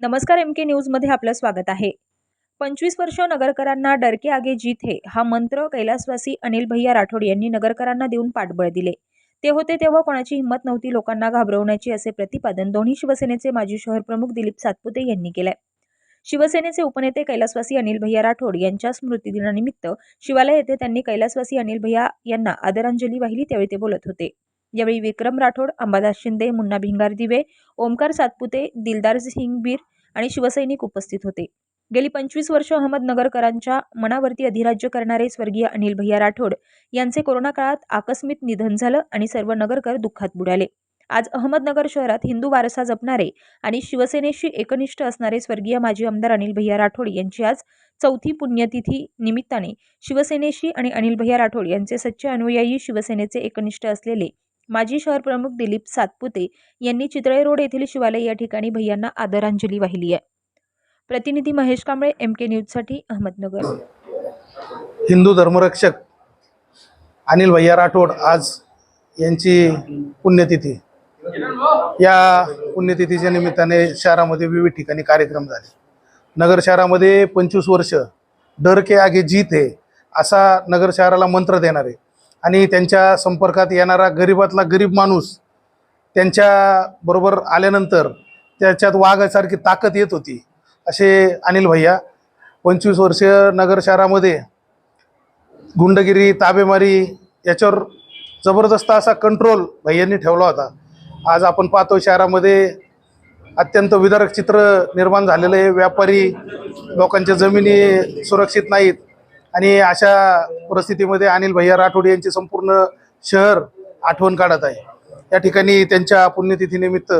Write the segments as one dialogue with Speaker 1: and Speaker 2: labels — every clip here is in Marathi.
Speaker 1: नमस्कार एम के न्यूजमध्ये आपलं स्वागत आहे. पंचवीस वर्ष नगरकरांना डरके आगे जीत हे हा मंत्र कैलासवासी अनिल भैया राठोड यांनी नगरकरांना देऊन पाठबळ दिले. ते होते तेव्हा कोणाची हिंमत नव्हती लोकांना घाबरवण्याची असे प्रतिपादन दोन्ही शिवसेनेचे माजी शहर प्रमुख दिलीप सातपुते यांनी केलंय. शिवसेनेचे उपनेते कैलासवासी अनिल भैया राठोड यांच्या स्मृतिदिनानिमित्त शिवालय येथे त्यांनी कैलासवासी अनिल भैया यांना आदरांजली वाहिली त्यावेळी ते बोलत होते. यावेळी विक्रम राठोड अंबादास शिंदे मुन्ना भिंगार दिवे ओमकार सातपुते दिलदार सिंगबीर आणि शिवसैनिक उपस्थित होते. गेली पंचवीस वर्ष अहमदनगरकरांच्या मनावरती अधिराज्य करणारे स्वर्गीय अनिल भैया राठोड यांचे कोरोना काळात आकस्मिक निधन झालं आणि सर्व नगरकर दुःखात बुडाले. आज अहमदनगर शहरात हिंदू वारसा जपणारे आणि शिवसेनेशी एकनिष्ठ असणारे स्वर्गीय माजी आमदार अनिल भैया राठोड यांची आज चौथी पुण्यतिथी निमित्ताने शिवसेनेशी आणि अनिल भैया राठोड यांचे सच्चे अनुयायी शिवसेनेचे एकनिष्ठ असलेले माजी शहर प्रमुख दिलीप सातपुते यांनी चितळे रोड येथील शिवालय या ठिकाणी भैयांना आदरांजली वाहिली आहे. प्रतिनिधी महेश कांबळे एम के न्यूजसाठी अहमदनगर.
Speaker 2: हिंदू धर्मरक्षक अनिल भैया राठोड आज यांची पुण्यतिथी. या पुण्यतिथीच्या निमित्ताने शहरामध्ये विविध ठिकाणी कार्यक्रम झाले. नगर शहरामध्ये पंचवीस वर्ष डर के आगे जीत आहे असा नगर शहराला मंत्र देणारे आणि त्यांच्या संपर्कात येणारा गरीबातला गरीब माणूस त्यांच्याबरोबर आल्यानंतर त्याच्यात वाघासारखी ताकद येत होती. असे अनिल भैया पंचवीस वर्ष नगर शहरामध्ये गुंडगिरी ताबेमारी याच्यावर जबरदस्त असा कंट्रोल भैयांनी ठेवला होता. आज आपण पाहतो शहरामध्ये अत्यंत विदारक चित्र निर्माण झालेलं आहे. व्यापारी लोकांच्या जमिनी सुरक्षित नाहीत. आणि अशा परिस्थितीमध्ये अनिल भैया राठोड यांचे संपूर्ण शहर आठवण काढत आहे. या ठिकाणी त्यांच्या पुण्यतिथीनिमित्त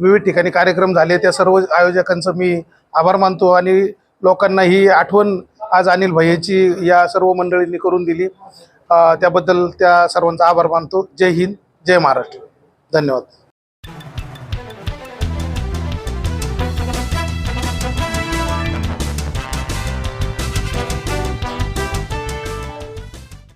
Speaker 2: विविध ठिकाणी कार्यक्रम झाले. त्या सर्व आयोजकांचं मी आभार मानतो आणि लोकांना ही आठवण आज अनिल भैयाची या सर्व मंडळींनी करून दिली. त्याबद्दल त्या सर्वांचा आभार मानतो. जय हिंद जय महाराष्ट्र. धन्यवाद.